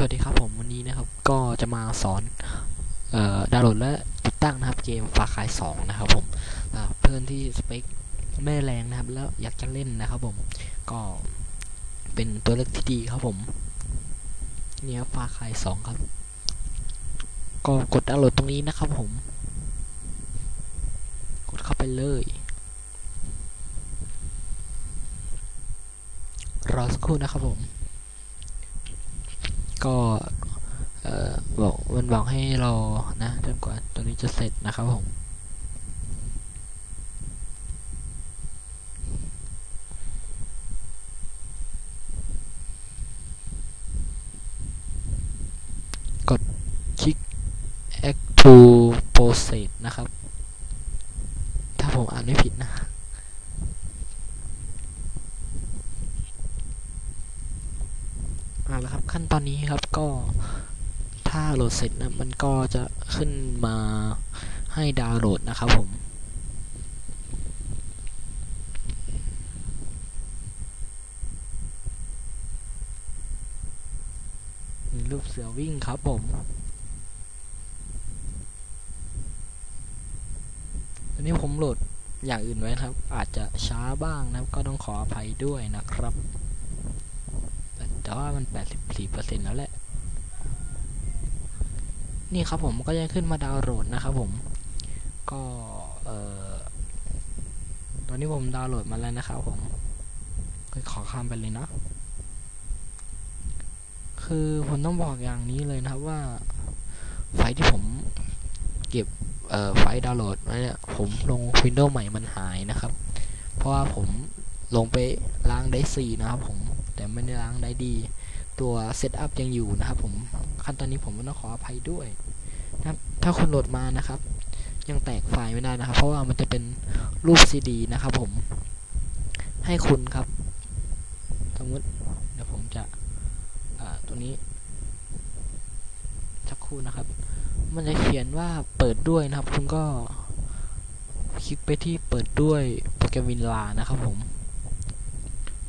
สวัสดีครับผมวันนี้นะครับก็จะมาสอนออดาวน์โหลดและติดตั้งนะครับเกมฟาคาย2นะครับผมเพื่อนที่สเปคไม่แรงนะครับ แล้วอยากจะเล่นนะครับผมก็เป็นตัวเลือกที่ดีครับผมเนี่ยฟาคาย2ครับ ก็กดดาวน์โหลดตรงนี้นะครับผม กดเข้าไปเลยรอสักครู่นะครับผม ก็เออบอกมันบอกให้รอนะจนกว่าตัวนี้จะเสร็จนะครับผม กดคลิก act to process นะครับ ถ้าผมอ่านไม่ผิดนะ อ่าแล้วครับขั้นตอนนี้ ครับก็ถ้าโหลดเสร็จนะมันก็จะขึ้นมาให้ดาวน์โหลดนะครับผมรูปเสือวิ่งครับผมอันนี้ผมโหลดอย่างอื่นไว้ครับ อาจจะช้าบ้างนะครับ ก็ต้องขออภัยด้วยนะครับ แต่ว่ามัน 84%แล้วแหละ นี่ครับผมก็ยังขึ้นมาดาวน์โหลดนะครับผม ก็เอ่อตอนนี้ผมดาวน์โหลดมาแล้วนะครับผมก็ขอข้ามไปเลยนะ คือผมต้องบอกอย่างนี้เลยนะครับว่า ไฟที่ผมเก็บเอ่อไฟล์ดาวน์โหลดไว้เนี่ยผมลง Windows ใหม่มันหายนะครับ เพราะว่าผมลงไปล้างได้ซีนะครับผม แต่ไม่ได้ล้างได้ดี ตัวเซตอัพยังอยู่นะครับผมขั้นตอนนี้ผมก็ต้องขออภัยด้วยนะถ้าคุณโหลดมานะครับ ยังแตกไฟล์ไม่ได้นะครับ เพราะว่ามันจะเป็นรูปซีดีนะครับผม ให้คุณครับ สมมติเดี๋ยวผมจะตัวนี้สักครู่นะครับ มันจะเขียนว่าเปิดด้วยนะครับ คุณก็คลิกไปที่เปิดด้วยโปรแกรมวินลานะครับผม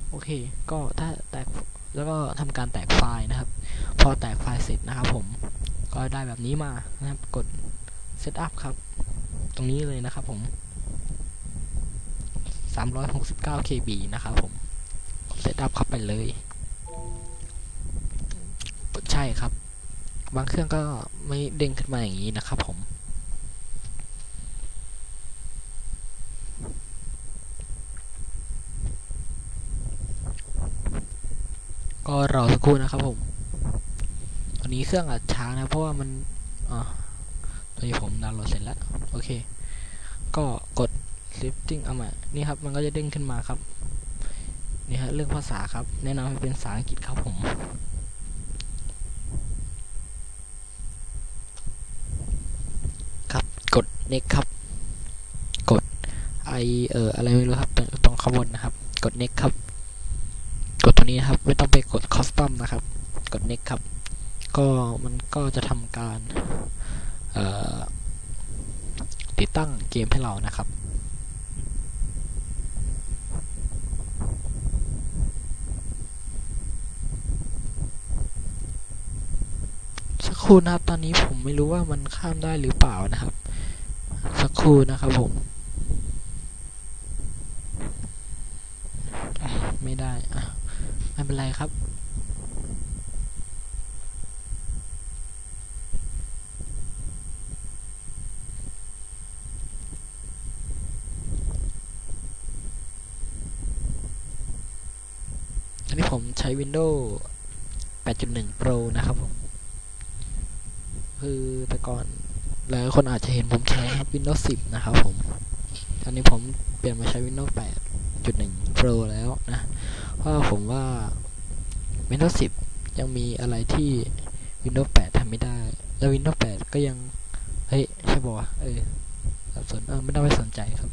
โอเค ก็ถ้าแตกแล้วก็ทำการแตกไฟล์นะครับ พอแตกไฟล์เสร็จนะครับผม ก็ได้แบบนี้มานะครับ กด Setup ครับ ตรงนี้เลยนะครับผม 369 KB นะครับผม Setup เข้าไปเลย ใช่ครับ บางเครื่องก็ไม่เด้งขึ้นมาอย่างนี้นะครับผม ก็รอสักครู่นะครับผมตอนนี้เครื่องอัดช้านะ เพราะว่ามันอ่าตอนนี้ผมดาวน์โหลดเสร็จแล้ว โอเค ก็กด lifting เอามานี่ครับ มันก็จะเด้งขึ้นมาครับ นี่ฮะเรื่องภาษาครับ แนะนำให้เป็นภาษาอังกฤษครับผมครับกด next ครับ กด i เอ่ออะไรไม่รู้ครับตรงข้างบนนะครับ กด next ครับ นี้นะครับ ไม่ต้องไปกด custom นะครับ กด next ครับ ก็มันก็จะทำการติดตั้งเกมให้เรานะครับสักครู่นะครับตอนนี้ผมไม่รู้ว่ามันข้ามได้หรือเปล่านะครับ สักครู่นะครับผมได้อะ ไม่เป็นไรครับ อันนี้ผมใช้ Windows 8.1 Pro นะครับผม คือแต่ก่อนหลายคนอาจจะเห็นผมใช้ Windows 10 นะครับผม ตอนนี้ผมเปลี่ยนมาใช้ Windows 8.1 Pro แล้วนะ เพราะผมว่า Windows 10 ยังมีอะไรที่ Windows 8ทำไม่ได้ แล้ว Windows 8 ก็ยัง เฮ้ย ใช่ป่าวะเออสับสนเออไม่ต้องไปสนใจครับ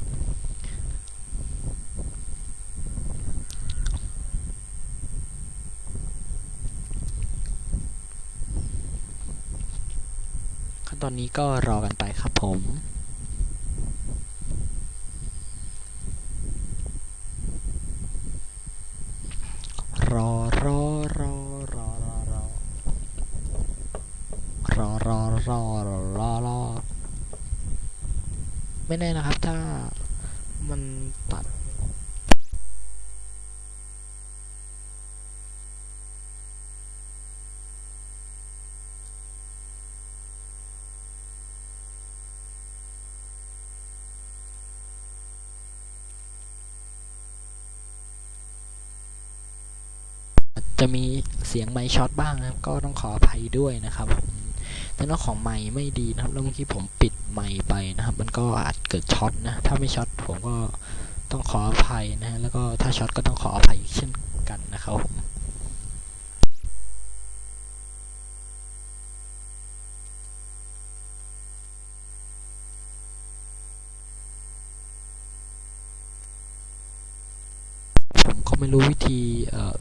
ตอนนี้ก็รอกันไปครับผม รอรอรอรอรอรอ รอรอรอรอรอไม่แน่นะครับ ถ้ามันตัดจะมีเสียงไมค์ช็อตบ้างนะครับ ก็ต้องขออภัยด้วยนะครับผม เรื่องของไมค์ไม่ดีนะครับ แล้วเมื่อกี้ผมปิดไมค์ไปนะครับ มันก็อาจเกิดช็อตนะ ถ้าไม่ช็อตผมก็ต้องขออภัยนะฮะ แล้วก็ถ้าช็อตก็ต้องขออภัยเช่นกันนะครับผมผมก็ไม่รู้วิธีเอ่อ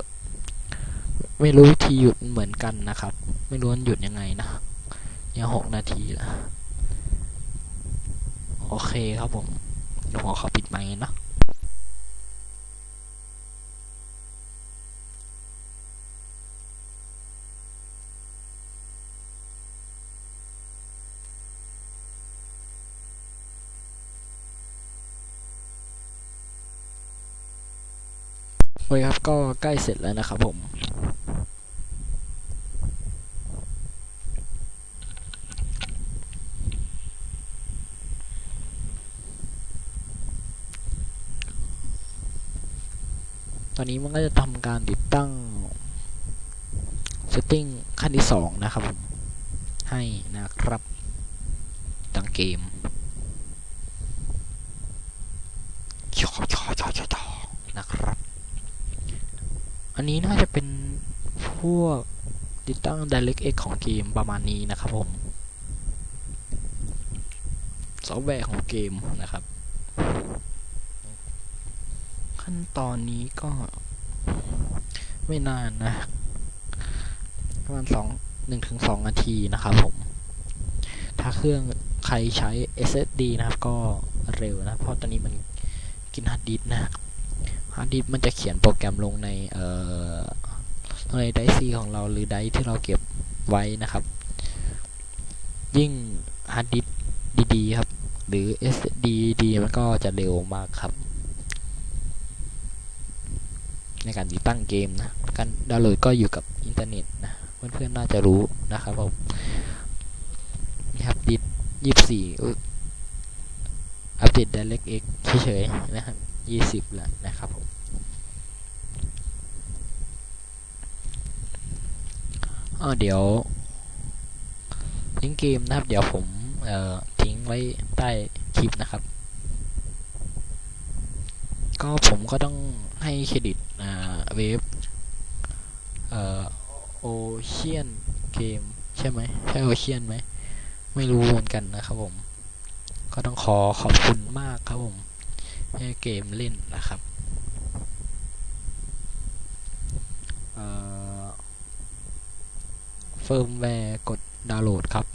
ไม่รู้วิธีหยุดเหมือนกันนะครับ ไม่รู้มันหยุดยังไงนะ เนี่ยหกนาทีแล้วโอเคครับผมเดี๋ยวผมขอปิดไมค์นะโอเคครับก็ใกล้เสร็จแล้วนะครับผม นี้มันก็จะทำการติดตั้ง setting ขั้นที่สองนะครับผม ให้นะครับตั้งเกมชอชอชอชอชอนะครับ อันนี้น่าจะเป็นพวกติดตั้ง DirectX ของเกมประมาณนี้นะครับผม ซอฟต์แวร์ของเกมนะครับ ขั้นตอนนี้ก็ ไม่นานนะประมาณสองหนึ่งถึงสองนาทีนะครับผม ถ้าเครื่องใครใช้ SSD นะครับ ก็เร็วนะ เพราะตอนนี้มันกินฮาร์ดดิสก์นะฮาร์ดดิสก์มันจะเขียนโปรแกรมลงในเอ่อในไดซีของเราหรือไดที่เราเก็บไว้นะครับ ยิ่งฮาร์ดดิสก์ดีๆครับ หรือ SSD ดีมันก็จะเร็วมากครับ ในการติดตั้งเกมนะ การดาวน์โหลดก็อยู่กับอินเทอร์เน็ตนะ เพื่อนๆน่าจะรู้นะครับผมนี่ครับดิสยี่สี่อัปเดต DirectX เฉยๆนะครับยี่สิบแล้วนะครับผมเออเดี๋ยวลิงก์เกมนะครับ เดี๋ยวผมเอ่อทิ้งไว้ใต้คลิปนะครับ ก็ผมก็ต้องให้เครดิตอ่าเว็บเอ่อโอเชียนเกมใช่ไหมใช่โอเชียนไหมไม่รู้เหมือนกันนะครับผม ก็ต้องขอขอบคุณมากครับผมให้เกมเล่นนะครับเฟิร์มแวร์กดดาวน์โหลดครับ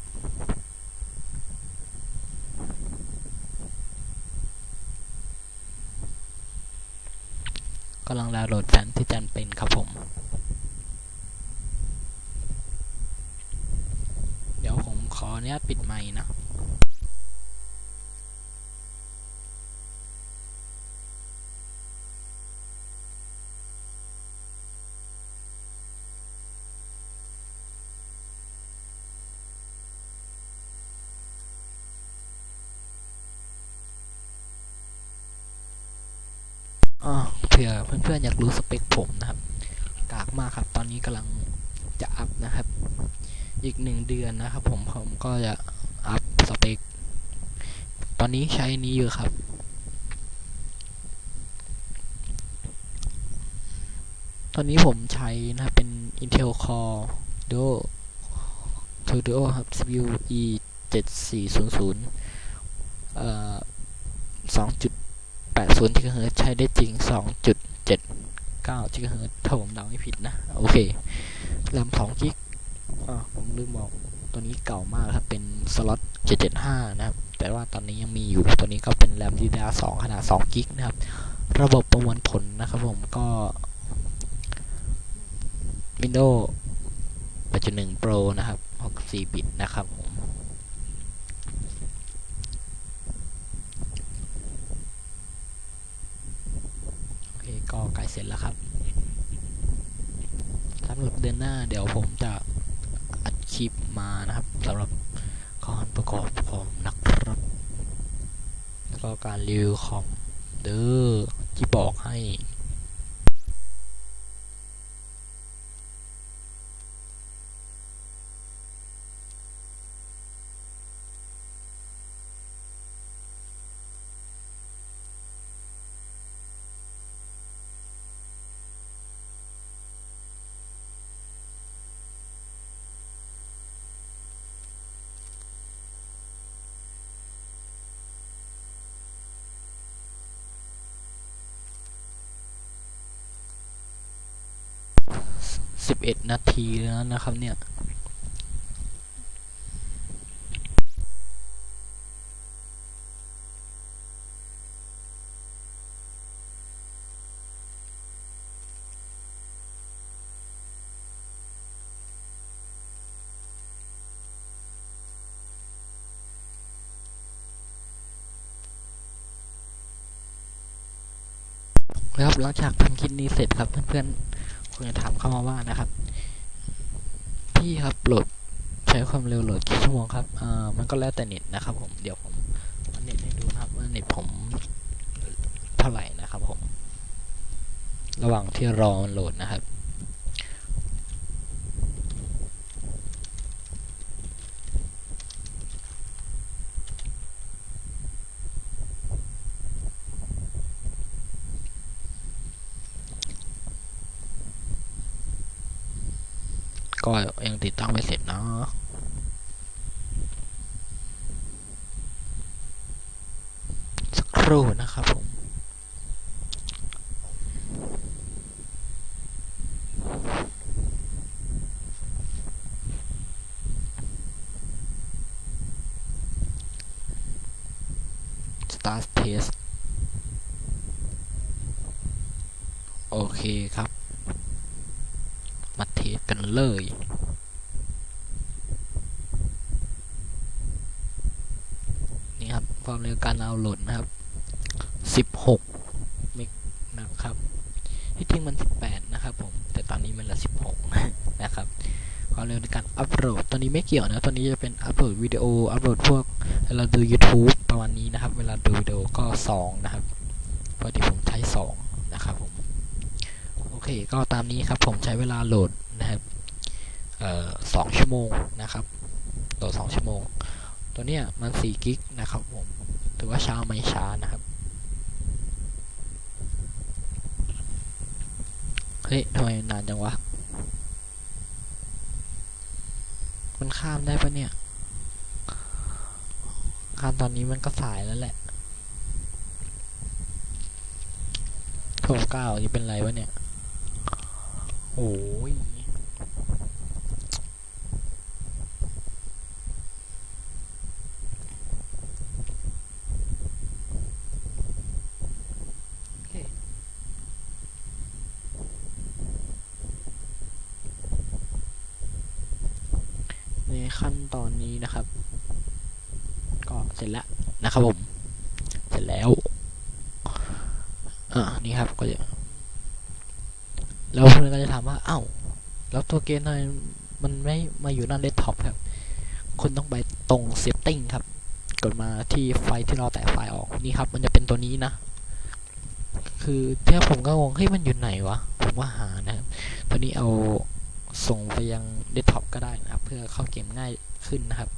กำลังดาวน์โหลดแผ่นที่จำเป็นครับผม เดี๋ยวผมขออนุญาตปิดไมค์นะอ่า ผื่อเพื่อนๆอยากรู้สเปคผมนะครับ กากมากครับ ตอนนี้กำลังจะอัพนะครับ อีกหนึ่งเดือนนะครับ ผมผมก็จะอัพสเปค ตอนนี้ใช้นี้อยู่ครับ ตอนนี้ผมใช้นะครับเป็น Intel Core Duo Duo ครับ CPU e 7400เอ่อ 2.80 GHz ใช้ได้จริง 2.79 GHz ถ้าผมเดาไม่ผิดนะ โอเคแรม2กิกผมลืมบอกตัวนี้เก่ามากครับ เป็นสล็อต 775 นะครับ แต่ว่าตอนนี้ยังมีอยู่ ตัวนี้ก็เป็นแรม DDR2 ขนาด2กิกนะครับ ระบบประมวลผลนะครับผมก็ Windows 8.1 Pro นะครับ 64 บิตนะครับผม เสร็จแล้วครับสำหรับเดือนหน้าเดี๋ยวผมจะอัดคลิป มานะครับสำหรับการประกอบคอมนะครับ แล้วก็การรีวิวคอมเด้อที่บอกให้ สิบเอ็ดนาทีแล้วนะครับเนี่ยนะครับหลังจากทำคลิปนี้เสร็จครับเพื่อนๆ คงจะถามเข้ามาว่านะครับ พี่ครับโหลดใช้ความเร็วโหลดกี่ชั่วโมงครับอ่ามันก็แล้วแต่เน็ตนะครับ ผมเดี๋ยวผมเอาเน็ตให้ดูนะครับว่าเน็ตผมเท่าไหร่นะครับผม ระหว่างที่รอมันโหลดนะครับ ก็ยังติดตั้งไม่เสร็จเนาะสักครู่นะครับผม start test โอเคครับ มาเทสกันเลย นี่ครับ ความเร็วการดาวน์โหลดนะครับ 16 เมกนะครับ ที่จริงมัน 18 นะครับผม แต่ตอนนี้มันละ 16 นะครับ ความเร็วในการอัปโหลด ตอนนี้ไม่เกี่ยวนะ ตอนนี้จะเป็นอัปโหลดวิดีโอ อัปโหลดพวกเวลาดู YouTube ประมาณนี้นะครับ เวลาดูวิดีโอก็ 2 นะครับเพราะที่ผมใช้ 2 นะครับผม โอเค ก็ตามนี้ครับผมใช้เวลาโหลดนะครับสองชั่วโมงนะครับโหลดสองชั่วโมง ตัวเนี้ยมันสี่กิกนะครับผมถือว่าช้าไม่ช้านะครับเฮ้ยทำไมนานจังวะมันข้ามได้ปะเนี่ย ข้ามตอนนี้มันก็สายแล้วแหละโถเก้านี่เป็นไรวะเนี่ย โอ้ยในขั้นตอนนี้นะครับ ก็เสร็จแล้วนะครับผม เสร็จแล้ว อ่า นี่ครับก็จะ แล้วเพื่อนก็จะถามว่า เอ้า แล้วตัวเกมทำไมมันไม่มาอยู่หน้าเดสก์ท็อปครับ คุณต้องไปตรงเซตติ้งครับ กดมาที่ไฟล์ที่เราแตะไฟล์ออกนี่ครับ มันจะเป็นตัวนี้นะ คือเที่ผมก็งงเฮ้ยมันอยู่ไหนวะ ผมว่าหานะครับ ตัวนี้เอาส่งไปยังเดสก์ท็อปก็ได้นะครับ เพื่อเข้าเกมง่ายขึ้นนะครับ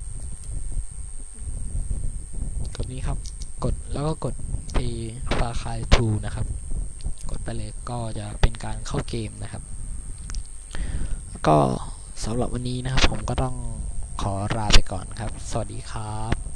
กดนี้ครับ กดแล้วก็กด play far cry 2นะครับ ไปเลยก็จะเป็นการเข้าเกมนะครับ ก็สำหรับวันนี้นะครับผมก็ต้องขอลาไปก่อนครับ สวัสดีครับ